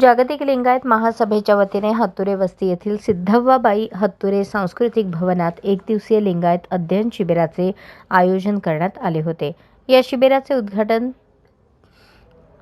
जागतिक लिंगायत महासभेच्या वतीने हत्तुरे वस्ती येथील सिद्धव्वाबाई हत्तुरे सांस्कृतिक भवनात एक दिवसीय लिंगायत अध्ययन शिबिराचे आयोजन करण्यात आले होते. या शिबिराचे उद्घाटन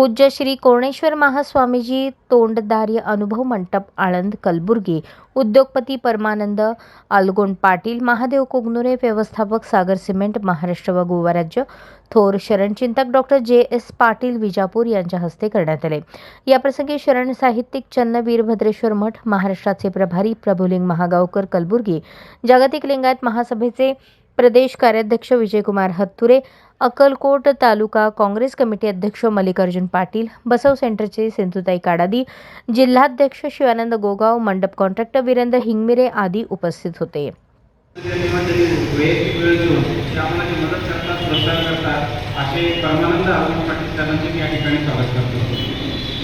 पूज्य श्री कोणेश्वर महास्वामीजी तोंडदार्य अनुभव मंडप आळंद कलबुर्गी. उद्योगपती परमानंद आलगोंड पाटील महादेव कोगनुरे व्यवस्थापक सागर सिमेंट महाराष्ट्र व गोवा राज्य. थोर शरणचिंतक doctor J S Patil Vijapur यांच्या हस्ते करण्यात आले. याप्रसंगी शरण साहित्यिक चन्न वीरभद्रेश्वर मठ महाराष्ट्राचे प्रभारी प्रभुलिंग महागावकर कलबुर्गी. जागतिक लिंगायत महासभेचे प्रदेश कार्याध्यक्ष विजयकुमार हत्तुरे अक्कलकोट तालुका काँग्रेस कमिटी अध्यक्ष मल्लिकार्जुन पाटील बसव सेंटरचे सिंधुताई काडादी जिल्हाध्यक्ष शिवानंद गोगाव मंडप कॉन्ट्रॅक्टर वीरेंद्र हिंगमिरे आदी उपस्थित होते.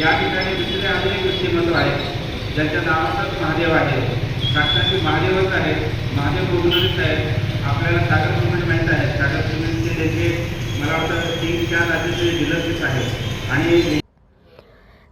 या ठिकाणी दुसरे अजून एक व्यक्तिमत्व आहे ज्यांच्या नावातच महादेव आहे साक्षात महादेवच आहे महादेव गोगुलरीच आहेत आपल्याला सागर सिमेंट माहीत आहे. सागर सिमेंटचे त्याचे मला वाटतं तीन चार राज्याचे डिलर्स आहेत. आणि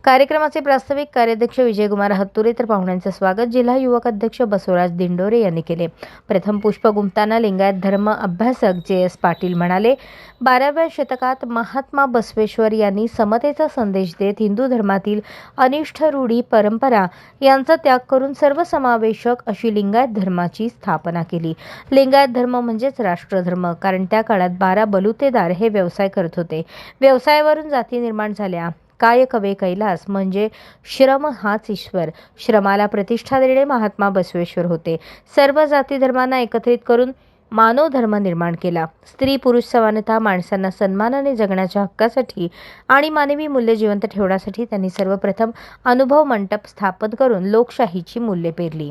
कार्यक्रमाचे प्रास्ताविक कार्याध्यक्ष विजयकुमार हत्तुरे तर पाहुण्यांचे स्वागत जिल्हा युवक अध्यक्ष बसवराज दिंडोरे यांनी केले. प्रथम पुष्प गुंफताना लिंगायत धर्म अभ्यासक जे एस पाटील म्हणाले बाराव्या शतकात महात्मा बसवेश्वर यांनी समतेचा संदेश देत हिंदू धर्मातील अनिष्ठ रूढी परंपरा यांचा त्याग करून सर्वसमावेशक अशी लिंगायत धर्माची स्थापना केली. लिंगायत धर्म म्हणजेच राष्ट्रधर्म कारण त्या काळात बारा बलुतेदार हे व्यवसाय करत होते. व्यवसायावरून जाती निर्माण झाल्या. काय कवे कैलास म्हणजे श्रम हाच ईश्वर. श्रमाला प्रतिष्ठा देणे महात्मा बसवेश्वर होते. सर्व जाती धर्मांना एकत्रित करून मानव धर्म निर्माण केला. स्त्री पुरुष समानता माणसांना सन्मानाने जगण्याच्या हक्कासाठी आणि मानवी मूल्य जिवंत ठेवण्यासाठी त्यांनी सर्वप्रथम अनुभव मंडप स्थापन करून लोकशाहीची मूल्ये पेरली.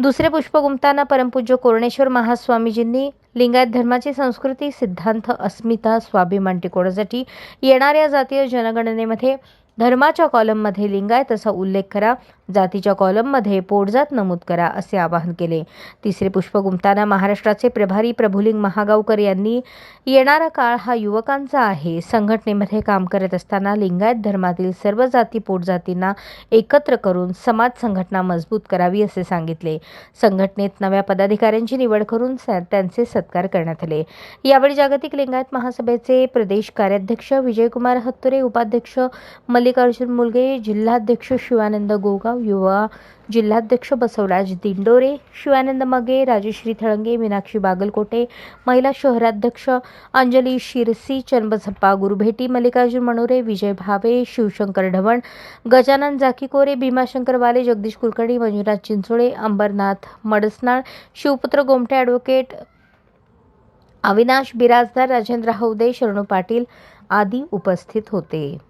दुसरे पुष्प गुंफताना परमपूज्य कोरणेश्वर महास्वामीजींनी लिंगायत धर्माची संस्कृती सिद्धांत अस्मिता स्वाभिमान टिकवण्यासाठी येणाऱ्या जातीय जनगणनेमध्ये धर्माच्या कॉलममध्ये लिंगायत असा उल्लेख करा. जातीच्या कॉलममध्ये पोटजात नमूद करा असे आवाहन केले. तिसरे पुष्प गुंफताना महाराष्ट्राचे प्रभारी प्रभुलिंग महागावकर यांनी येणारा काळ हा युवकांचा आहे. संघटनेमध्ये काम करत असताना लिंगायत धर्मातील सर्व जाती पोटजातींना एकत्र करून समाज संघटना मजबूत करावी असे सांगितले. संघटनेत नव्या पदाधिकाऱ्यांची निवड करून स- त्यांचे सत्कार करण्यात आले. यावेळी जागतिक लिंगायत महासभेचे प्रदेश कार्याध्यक्ष विजयकुमार हत्तुरे उपाध्यक्ष मलिक मल्लिकार्जुन मुलगे जिल्हाध्यक्ष शिवानंद गोगाव युवा जिल्हाध्यक्ष बसवराज दिंडोरे शिवानंद मगे राजश्री थळंगे मीनाक्षी बागलकोटे महिला शहराध्यक्ष अंजली शिरसी चन्नबसप्पा गुरुभेटी मल्लिकार्जुन मनोरे विजय भावे शिवशंकर ढवण गजानन जाकीकोरे भीमाशंकर वाले जगदीश कुलकर्णी मंजुनाथ चिंचोळे अंबरनाथ मडसनाळ शिवपुत्र गोमटे ॲडव्होकेट अविनाश बिराजदार राजेंद्र हौदे शरणू पाटील आदी उपस्थित होते.